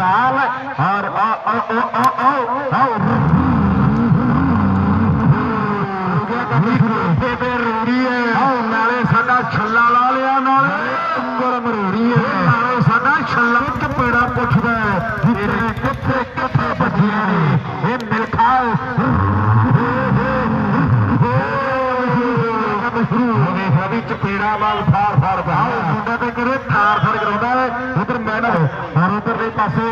ਸਾਲ ਔਰ ਆ ਆ ਆ ਆ ਆ ਆਓ ਨਾਲੇ ਸਾਡਾ ਛੱਲਾ ਲਾ ਲਿਆ ਨਾਲੇ ਉਂਗਲ ਮਰੋੜੀ ਹੈ ਨਾਲੇ ਸਾਡਾ ਛੱਲਾ ਚਪੇੜਾ ਪੁੱਛਦਾ ਹੈ ਤੇਰੇ ਕਿੱਥੇ ਕਿੱਥੇ ਬੱਜੀਆਂ ਨੇ ਇਹ ਮਿਲ ਖਾਓ ਸ਼ੁਰੂ ਹੋ ਗਏ ਸਭੀ ਚਪੇੜਾ ਵਾਲ ਫਾਰ ਫਾਰ ਬਾਹਰ ਮੁੰਡਾ ਤੇ ਉਧਰਲੇ ਪਾਸੇ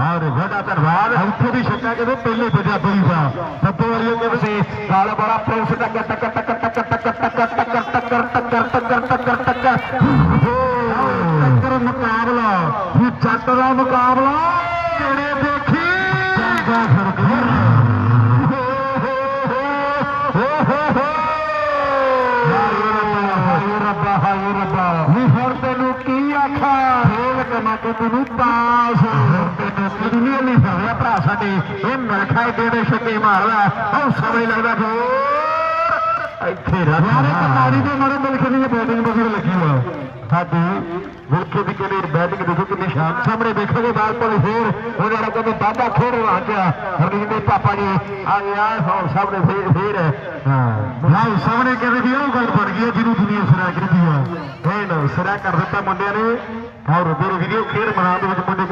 ਔਰ ਵੱਡਾ ਧੰਨਵਾਦ ਇੱਥੇ ਵੀ ਛੱਕਾ ਕਿਤੇ ਪਹਿਲੇ ਵੱਜਾ ਪਈ ਦਾ ਸੱਤੇ ਵਾਲੀ ਕਹਿੰਦੇ ਕਾਲਾ ਬੜਾ ਪ੍ਰਿੰਸ ਟੱਕ ਟੱਕ ਟੱਕ ਟੱਕ ਟੱਕ ਟੱਕ ਟੱਕ ਟੱਕ ਟੱਕਰ ਟੱਕਰ ਟੱਕਰ ਟੱਕਰ ਟੱਕਰ ਮੁਕਾਬਲਾ ਇਹ ਜੱਟ ਦਾ ਮੁਕਾਬਲਾ ਕਿਹੜੇ ਦੇਖੀ ਜਾਂਦਾ ਸਰਕਾਰ ਹਾਏ ਰੱਬਾ। ਵੀ ਹੁਣ ਤੈਨੂੰ ਕੀ ਆਖਾਂ? ਖੇਲ ਕਮਾ ਕੇ ਤੈਨੂੰ ਪਾਸ ਦੁਨੀਆ ਨਹੀਂ ਹੋਇਆ ਭਰਾ ਸਾਡੇ। ਇਹ ਮਲਖਾਏ ਦੇ ਦੇ ਛੱਕੇ ਮਾਰਦਾ। ਉਹ ਸਮਝ ਲੱਗਦਾ ਫੇਰ ਇੱਥੇ ਰੱਖ ਯਾਰੇ ਕਟਾਰੀ ਦੇ ਮਾਰੇ ਮਿਲਕੇ ਦੀ ਬੈਟਿੰਗ ਬੜੀ ਲੱਗੀ ਹੋਆ ਸਾਡੀ ਮਿਲਕੇ ਦੀ ਕਿਹੜੀ ਬੈਟਿੰਗ ਦੇਖੋ ਕਿੰਨੀ ਸ਼ਾਨ ਸਾਹਮਣੇ ਦੇਖੋਗੇ ਬਾਲ ਕੋਲ ਫੇਰ ਉਹ ਜਿਹੜਾ ਕਹਿੰਦੇ ਬਾਬਾ ਖੇਡ ਰਹਾ ਗਿਆ ਹਰਦੀਪ ਦੇ ਪਾਪਾ ਜੀ ਆ ਯਾਰ ਸਾਹਮਣੇ ਫੇਰ ਫੇਰ। ਹਾਂ। ਸਾਹਮਣੇ ਕਹਿੰਦੇ ਵੀ ਉਹ ਗੱਲ ਬਣ ਗਈ ਜਿਹਨੂੰ ਦੁਨੀਆ ਸਿਰਾ ਕਰਦੀ ಏನು ಸಿರಾಕರ್ ಸುತ್ತಮುಂಡೇನು ಅವರು ಬೇರೆ ಹಿರಿಯ ಕೇರ್ ಮಾಡಿ ಮುಂದೆ